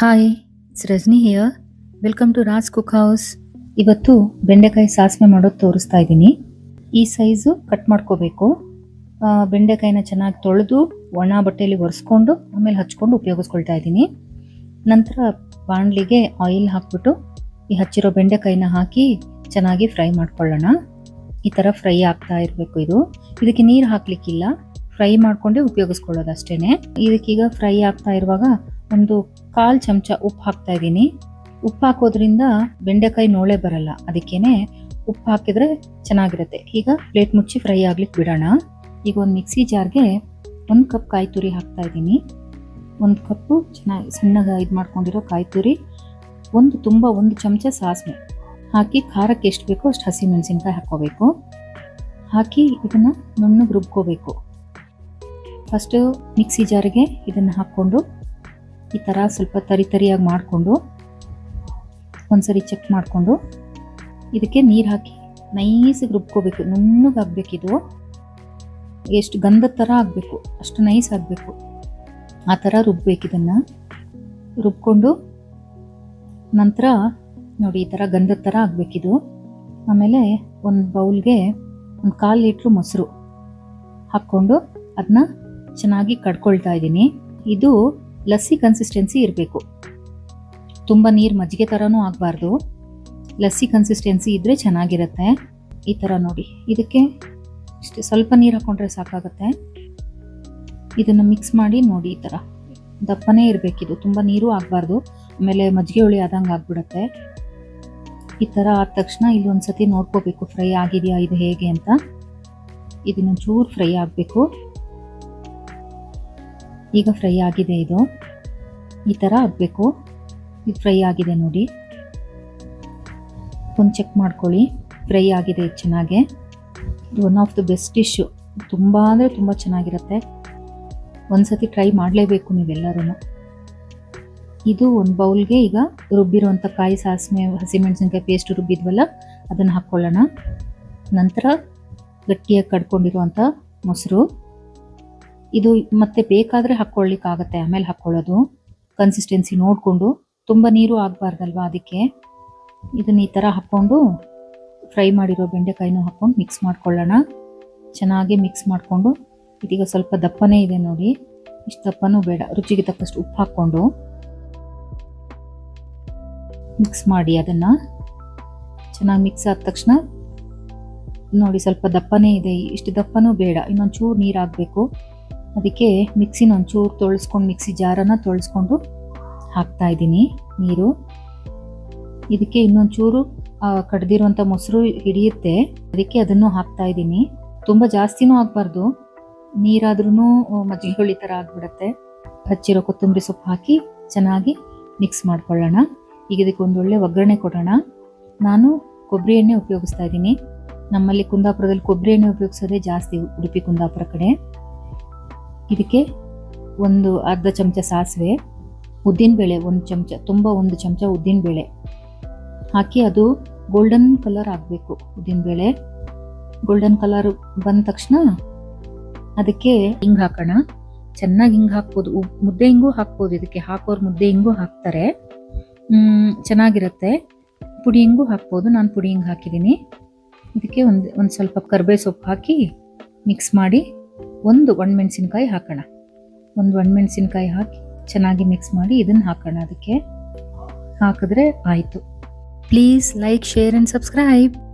Hi it's Rajani here welcome to Raj cook house ಇವತ್ತು ಬೆಂಡೆಕಾಯಿ ಸಾಸಿವೆ ಮಾಡೋದು ತೋರಿಸ್ತಾ ಇದ್ದೀನಿ. ಈ ಸೈಜು ಕಟ್ ಮಾಡ್ಕೋಬೇಕು. ಬೆಂಡೆಕಾಯಿನ ಚೆನ್ನಾಗಿ ತೊಳೆದು ಒಣ ಬಟ್ಟೆಯಲ್ಲಿ ಒರೆಸ್ಕೊಂಡು ಆಮೇಲೆ ಹಚ್ಕೊಂಡು ಉಪಯೋಗಿಸ್ಕೊಳ್ತಾ ಇದ್ದೀನಿ. ನಂತರ ಬಾಣಲಿಗೆ ಆಯಿಲ್ ಹಾಕ್ಬಿಟ್ಟು ಈ ಹಚ್ಚಿರೋ ಬೆಂಡೆಕಾಯಿನ ಹಾಕಿ ಚೆನ್ನಾಗಿ ಫ್ರೈ ಮಾಡ್ಕೊಳ್ಳೋಣ. ಈ ಥರ ಫ್ರೈ ಆಗ್ತಾ ಇರಬೇಕು ಇದು. ಇದಕ್ಕೆ ನೀರು ಹಾಕ್ಲಿಕ್ಕಿಲ್ಲ. ಫ್ರೈ ಮಾಡಿಕೊಂಡೇ ಉಪಯೋಗಿಸ್ಕೊಳ್ಳೋದು ಅಷ್ಟೇ ಇದಕ್ಕೀಗ ಫ್ರೈ ಆಗ್ತಾ ಇರುವಾಗ ಒಂದು ಕಾಲ್ ಚಮಚ ಉಪ್ಪು ಹಾಕ್ತಾ ಇದ್ದೀನಿ. ಉಪ್ಪು ಹಾಕೋದ್ರಿಂದ ಬೆಂಡೆಕಾಯಿ ನೋಳೆ ಬರಲ್ಲ. ಅದಕ್ಕೇನೆ ಉಪ್ಪು ಹಾಕಿದ್ರೆ ಚೆನ್ನಾಗಿರುತ್ತೆ. ಈಗ ಪ್ಲೇಟ್ ಮುಚ್ಚಿ ಫ್ರೈ ಆಗ್ಲಿಕ್ಕೆ ಬಿಡೋಣ. ಈಗ ಒಂದು ಮಿಕ್ಸಿ ಜಾರ್ಗೆ ಒಂದು ಕಪ್ ಕಾಯಿ ತುರಿ ಹಾಕ್ತಾ ಇದ್ದೀನಿ. ಒಂದು ಕಪ್ಪು ಚೆನ್ನಾಗಿ ಸಣ್ಣಗೆ ಇದು ಮಾಡ್ಕೊಂಡಿರೋ ಕಾಯಿ ತುರಿ, ಒಂದು ತುಂಬ ಒಂದು ಚಮಚ ಸಾಸಿವೆ ಹಾಕಿ ಖಾರಕ್ಕೆ ಎಷ್ಟು ಬೇಕೋ ಅಷ್ಟು ಹಸಿ ಮೆಣಸಿನ್ಕಾಯಿ ಹಾಕ್ಕೋಬೇಕು ಹಾಕಿ ಇದನ್ನು ನುಣ್ಣಗೆ ರುಬ್ಕೋಬೇಕು. ಫಸ್ಟು ಮಿಕ್ಸಿ ಜಾರಿಗೆ ಇದನ್ನು ಹಾಕ್ಕೊಂಡು ಈ ಥರ ಸ್ವಲ್ಪ ತರಿ ತರಿಯಾಗಿ ಮಾಡಿಕೊಂಡು ಒಂದ್ಸರಿ ಚೆಕ್ ಮಾಡಿಕೊಂಡು ಇದಕ್ಕೆ ನೀರು ಹಾಕಿ ನೈಸಿಗೆ ರುಬ್ಕೋಬೇಕು, ನುಣ್ಣಗೆ ಆಗಬೇಕಿದು. ಎಷ್ಟು ಗಂಧದ ಥರ ಆಗಬೇಕು, ಅಷ್ಟು ನೈಸ್ ಆಗಬೇಕು. ಆ ಥರ ರುಬ್ಬೇಕು ಇದನ್ನು. ರುಬ್ಕೊಂಡು ನಂತರ ನೋಡಿ ಈ ಥರ ಗಂಧದ ಥರ ಆಗಬೇಕಿದು. ಆಮೇಲೆ ಒಂದು ಬೌಲ್ಗೆ ಒಂದು ಕಾಲು ಲೀಟ್ರು ಮೊಸರು ಹಾಕ್ಕೊಂಡು ಅದನ್ನ ಚೆನ್ನಾಗಿ ಕಡ್ಕೊಳ್ತಾ ಇದ್ದೀನಿ. ಇದು ಲಸ್ಸಿ ಕನ್ಸಿಸ್ಟೆನ್ಸಿ ಇರಬೇಕು. ತುಂಬ ನೀರು ಮಜ್ಜಿಗೆ ಥರನೂ ಆಗಬಾರ್ದು. ಲಸ್ಸಿ ಕನ್ಸಿಸ್ಟೆನ್ಸಿ ಇದ್ದರೆ ಚೆನ್ನಾಗಿರುತ್ತೆ. ಈ ಥರ ನೋಡಿ. ಇದಕ್ಕೆ ಇಷ್ಟು ಸ್ವಲ್ಪ ನೀರು ಹಾಕ್ಕೊಂಡ್ರೆ ಸಾಕಾಗುತ್ತೆ. ಇದನ್ನು ಮಿಕ್ಸ್ ಮಾಡಿ ನೋಡಿ ಈ ಥರ ದಪ್ಪನೇ ಇರಬೇಕಿದು. ತುಂಬ ನೀರು ಆಗಬಾರ್ದು. ಆಮೇಲೆ ಮಜ್ಜಿಗೆ ಹುಳಿ ಆದಂಗೆ ಆಗಿಬಿಡುತ್ತೆ. ಈ ಥರ ಆದ ತಕ್ಷಣ ಇಲ್ಲಿ ಒಂದ್ಸತಿ ನೋಡ್ಕೋಬೇಕು. ಫ್ರೈ ಆಗಿದೆಯಾ, ಇದು ಹೇಗೆ ಅಂತ. ಇದನ್ನು ಚೂರು ಫ್ರೈ ಆಗಬೇಕು. ಈಗ ಫ್ರೈ ಆಗಿದೆ ಇದು. ಈ ಥರ ಆಗಬೇಕು. ಇದು ಫ್ರೈ ಆಗಿದೆ ನೋಡಿ. ಒಂದು ಚೆಕ್ ಮಾಡ್ಕೊಳ್ಳಿ. ಫ್ರೈ ಆಗಿದೆ ಚೆನ್ನಾಗೆ. ಇದು one of the best dish ತುಂಬ ಅಂದರೆ ತುಂಬ ಚೆನ್ನಾಗಿರುತ್ತೆ. ಒಂದ್ಸತಿ ಟ್ರೈ ಮಾಡಲೇಬೇಕು ನೀವೆಲ್ಲರೂ ಇದು ಒಂದು ಬೌಲ್ಗೆ ಈಗ ರುಬ್ಬಿರುವಂಥ ಕಾಯಿ ಸಾಸಿವೆ, ಹಸಿಮೆಣಸಿನ್ಕಾಯಿ ಪೇಸ್ಟ್ ರುಬ್ಬಿದ್ವಲ್ಲ, ಅದನ್ನು ಹಾಕ್ಕೊಳ್ಳೋಣ ನಂತರ ಗಟ್ಟಿಯಾಗಿ ಕಡ್ಕೊಂಡಿರುವಂಥ ಮೊಸರು. ಇದು ಮತ್ತೆ ಬೇಕಾದರೆ ಹಾಕ್ಕೊಳ್ಳಿಕ್ಕಾಗತ್ತೆ ಆಮೇಲೆ ಹಾಕ್ಕೊಳ್ಳೋದು ಕನ್ಸಿಸ್ಟೆನ್ಸಿ ನೋಡಿಕೊಂಡು ತುಂಬ ನೀರು ಆಗಬಾರ್ದಲ್ವಾ ಅದಕ್ಕೆ? ಇದನ್ನ ಈ ಥರ ಹಾಕ್ಕೊಂಡು ಫ್ರೈ ಮಾಡಿರೋ ಬೆಂಡೆಕಾಯಿನೂ ಹಾಕ್ಕೊಂಡು ಮಿಕ್ಸ್ ಮಾಡ್ಕೊಳ್ಳೋಣ. ಚೆನ್ನಾಗಿ ಮಿಕ್ಸ್ ಮಾಡಿಕೊಂಡು ಇದೀಗ ಸ್ವಲ್ಪ ದಪ್ಪನೇ ಇದೆ ನೋಡಿ. ಇಷ್ಟು ದಪ್ಪನೂ ಬೇಡ. ರುಚಿಗೆ ತಕ್ಕಷ್ಟು ಉಪ್ಪು ಹಾಕ್ಕೊಂಡು ಮಿಕ್ಸ್ ಮಾಡಿ ಅದನ್ನು. ಚೆನ್ನಾಗಿ ಮಿಕ್ಸ್ ಆದ ತಕ್ಷಣ ನೋಡಿ ಸ್ವಲ್ಪ ದಪ್ಪನೇ ಇದೆ. ಇಷ್ಟು ದಪ್ಪನೂ ಬೇಡ. ಇನ್ನೊಂದು ಚೂರು ನೀರು ಹಾಕಬೇಕು ಅದಕ್ಕೆ ಮಿಕ್ಸಿನ ಒಂಚೂರು ತೊಳೆಸ್ಕೊಂಡು, ಮಿಕ್ಸಿ ಜಾರನ್ನು ತೊಳೆಸ್ಕೊಂಡು ಹಾಕ್ತಾ ಇದ್ದೀನಿ ನೀರು. ಇದಕ್ಕೆ ಇನ್ನೊಂಚೂರು ಕಡ್ದಿರುವಂಥ ಮೊಸರು ಹಿಡಿಯುತ್ತೆ. ಅದಕ್ಕೆ ಅದನ್ನು ಹಾಕ್ತಾ ಇದ್ದೀನಿ. ತುಂಬ ಜಾಸ್ತಿನೂ ಆಗಬಾರ್ದು. ನೀರಾದ್ರೂ ಮಜ್ಜಿಗೆ ಥರ ಆಗಿಬಿಡುತ್ತೆ. ಹಚ್ಚಿರೋ ಕೊತ್ತಂಬರಿ ಸೊಪ್ಪು ಹಾಕಿ ಚೆನ್ನಾಗಿ ಮಿಕ್ಸ್ ಮಾಡ್ಕೊಳ್ಳೋಣ. ಈಗ ಇದಕ್ಕೆ ಒಂದು ಒಳ್ಳೆ ಒಗ್ಗರಣೆ ಕೊಡೋಣ. ನಾನು ಕೊಬ್ಬರಿ ಎಣ್ಣೆ ಉಪಯೋಗಿಸ್ತಾ ಇದ್ದೀನಿ. ನಮ್ಮಲ್ಲಿ ಕುಂದಾಪುರದಲ್ಲಿ ಕೊಬ್ಬರಿ ಎಣ್ಣೆ ಉಪಯೋಗಿಸೋದೇ ಜಾಸ್ತಿ ಉಡುಪಿ ಕುಂದಾಪುರ ಕಡೆ. ಇದಕ್ಕೆ ಒಂದು ಅರ್ಧ ಚಮಚ ಸಾಸಿವೆ ಉದ್ದಿನಬೇಳೆ ಒಂದು ಚಮಚ, ತುಂಬ ಒಂದು ಚಮಚ ಉದ್ದಿನಬೇಳೆ ಹಾಕಿ ಅದು ಗೋಲ್ಡನ್ ಕಲರ್ ಆಗಬೇಕು ಉದ್ದಿನಬೇಳೆ ಗೋಲ್ಡನ್ ಕಲರ್ ಬಂದ ತಕ್ಷಣ ಅದಕ್ಕೆ ಹಿಂಗೆ ಹಾಕೋಣ. ಚೆನ್ನಾಗಿ ಹಿಂಗೆ ಹಾಕ್ಬೋದು. ಮುದ್ದೆ ಹಿಂಗೂ ಹಾಕ್ಬೋದು. ಇದಕ್ಕೆ ಹಾಕೋರು ಮುದ್ದೆ ಹಿಂಗೂ ಹಾಕ್ತಾರೆ. ಚೆನ್ನಾಗಿರುತ್ತೆ. ಪುಡಿ ಹಿಂಗೂ ಹಾಕ್ಬೋದು. ನಾನು ಪುಡಿ ಹಿಂಗೆ ಹಾಕಿದ್ದೀನಿ. ಇದಕ್ಕೆ ಒಂದು ಒಂದು ಸ್ವಲ್ಪ ಕರ್ಬೇ ಸೊಪ್ಪು ಹಾಕಿ ಮಿಕ್ಸ್ ಮಾಡಿ ಒಂದು ಒಣಮೆಣಸಿನ್ಕಾಯಿ ಹಾಕೋಣ. ಒಂದು ಒಣಮೆಣಸಿನ್ಕಾಯಿ ಹಾಕಿ ಚೆನ್ನಾಗಿ ಮಿಕ್ಸ್ ಮಾಡಿ ಇದನ್ನು ಹಾಕೋಣ ಅದಕ್ಕೆ. ಹಾಕಿದ್ರೆ ಆಯಿತು. Please like share and subscribe